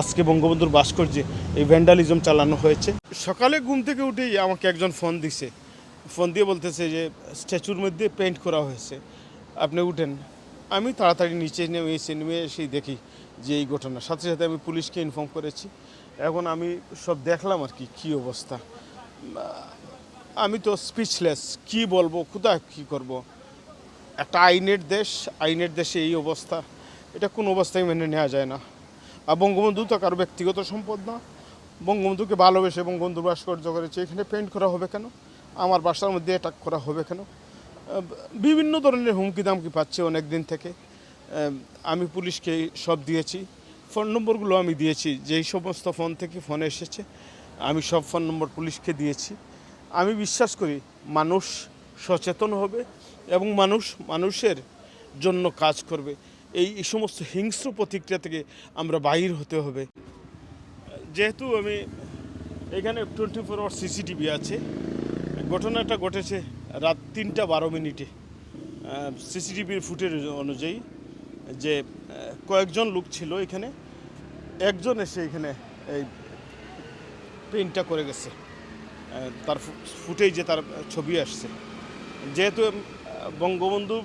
আজকে বঙ্গবন্ধুর ভাস্কর্যে এই ভ্যান্ডালিজম চালানো হয়েছে। সকালে ঘুম থেকে উঠেই আমাকে একজন ফোন দিছে। ফোন দিয়ে বলতেছে যে, স্ট্যাচুর মধ্যে পেন্ট করা হয়েছে। আপনি উঠেন। আমি তাড়াতাড়ি নিচে নেমে এসে নেমে এসেই দেখি যে এই ঘটনা। সাথে সাথে আমি পুলিশকে ইনফর্ম করেছি। এখন আমি সব দেখলাম আর কি, কী অবস্থা। আমি তো স্পিচলেস কি বলব, কোথায় কি করব? একটা আইনের দেশ, আইনের দেশে এই অবস্থা। এটা কোন অবস্থায় মেনে নেওয়া যায় না। আর বঙ্গবন্ধু তো কারও ব্যক্তিগত সম্পদ না। বঙ্গবন্ধুকে ভালোবেসে বঙ্গবন্ধু ভাস্কর্য করেছে, এখানে পেন্ট করা হবে কেন? আমার বাসার মধ্যে অ্যাটাক করা হবে কেন? বিভিন্ন ধরনের হুমকি দামকি পাচ্ছে অনেক দিন থেকে। আমি পুলিশকে সব দিয়েছি ফোন নম্বরগুলো আমি দিয়েছি, যেই সমস্ত ফোন থেকে ফোন এসেছে, আমি সব ফোন নম্বর পুলিশকে দিয়েছি। আমি বিশ্বাস করি মানুষ সচেতন হবে এবং মানুষ মানুষের জন্য কাজ করবে। এই সমস্ত হিংস্র প্রতিক্রিয়া থেকে আমরা বাহির হতে হবে। যেহেতু আমি এখানে টোয়েন্টি ফোর আওয়ার সিসিটিভি আছে, ঘটনাটা ঘটেছে রাত তিনটা বারো মিনিটে। সিসিটিভির ফুটেজ অনুযায়ী যে কয়েকজন লোক ছিল এখানে, একজন এসে এখানে এই পেইন্টটা করে গেছে। তার ফুটেজে তার ছবি আসছে। যেহেতু বঙ্গবন্ধু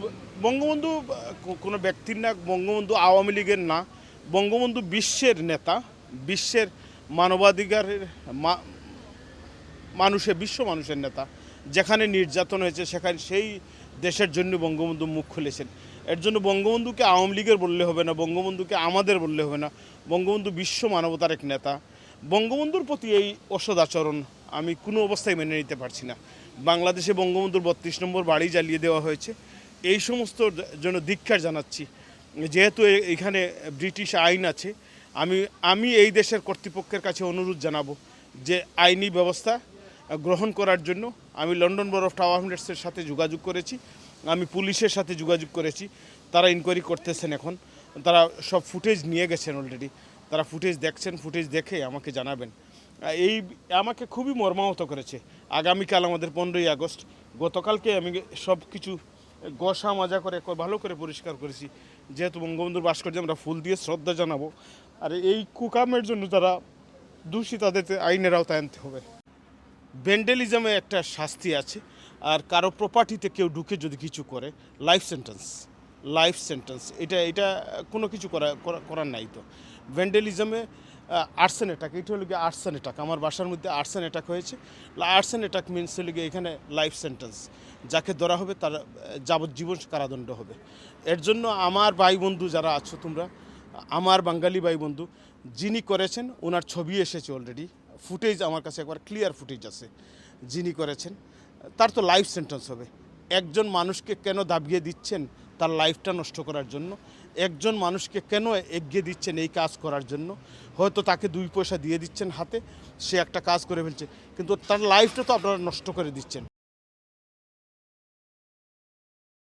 বঙ্গবন্ধু কোনো ব্যক্তির না, বঙ্গবন্ধু আওয়ামী লীগের না, বঙ্গবন্ধু বিশ্বের নেতা, বিশ্বের মানবাধিকারের মানুষের বিশ্ব মানুষের নেতা, যেখানে নির্যাতন হয়েছে, সেখানে সেই দেশের জন্য বঙ্গবন্ধু মুখ খুলেছেন। এর জন্য বঙ্গবন্ধুকে আওয়ামী লীগের বললে হবে না, বঙ্গবন্ধুকে আমাদের বললে হবে না। বঙ্গবন্ধু বিশ্ব মানবতার এক নেতা। বঙ্গবন্ধুর প্রতি এই অসদাচরণ আমি কোনো অবস্থায় মেনে নিতে পারছি না। বাংলাদেশে বঙ্গবন্ধুর বত্রিশ নম্বর বাড়ি জ্বালিয়ে দেওয়া হয়েছে। এই সমস্ত জন্য ধিক্ষার জানাচ্ছি। যেহেতু এখানে ব্রিটিশ আইন আছে, আমি আমি এই দেশের কর্তৃপক্ষের কাছে অনুরোধ জানাব যে আইনি ব্যবস্থা গ্রহণ করার জন্য আমি লন্ডন বোর্ড অফ টাওয়ার সাথে যোগাযোগ করেছি, আমি পুলিশের সাথে যোগাযোগ করেছি, তারা ইনকোয়ারি করতেছেন এখন, তারা সব ফুটেজ নিয়ে গেছেন অলরেডি তারা ফুটেজ দেখছেন ফুটেজ দেখে আমাকে জানাবেন। এই আমাকে খুবই মর্মাহত করেছে। আগামীকাল আমাদের পনেরোই আগস্ট। গতকালকে আমি সব কিছু গসা মাজা করে ভালো করে পরিষ্কার করেছি। যেহেতু বঙ্গবন্ধুর ভাস্কর্যে আমরা ফুল দিয়ে শ্রদ্ধা জানাব। আর এই কুকামের জন্য যারা দোষী তাদের আইনের আওতায় আনতে হবে। ভেন্ডেলিজমে একটা শাস্তি আছে। আর কারও প্রপার্টিতে কেউ ঢুকে যদি কিছু করে লাইফ সেন্টেন্স লাইফ সেন্টেন্স এটা এটা কোনো কিছু করা, করা- করার নাই তো। ভেন্ডেলিজমে আর্সেন অ্যাটাক এটা হলো গিয়ে আর্সেন অ্যাটাক আমার বাসার মধ্যে আর্সেন অ্যাটাক হয়েছে। আর্সেন অ্যাটাক মিনস হলো গিয়ে এখানে লাইফ সেন্টেন্স যাকে ধরা হবে তার যাবজ্জীবন কারাদণ্ড হবে। এর জন্য আমার ভাই বন্ধু যারা আছো তোমরা, আমার বাঙালি ভাই বন্ধু, যিনি করেছেন, ওনার ছবি এসেছে অলরেডি ফুটেজ আমার কাছে একবার ক্লিয়ার ফুটেজ আছে। যিনি করেছেন, তার তো লাইফ সেন্টেন্স হবে। একজন মানুষকে কেন দাবিয়ে দিচ্ছেন? তার লাইফটা নষ্ট করার জন্য। একজন মানুষকে কেন এগিয়ে দিচ্ছেন এই কাজ করার জন্য? হয়তো তাকে দুই পয়সা দিয়ে দিচ্ছেন হাতে, সে একটা কাজ করে ফেলছে, কিন্তু তার লাইফটা তো আপনারা নষ্ট করে দিচ্ছেন।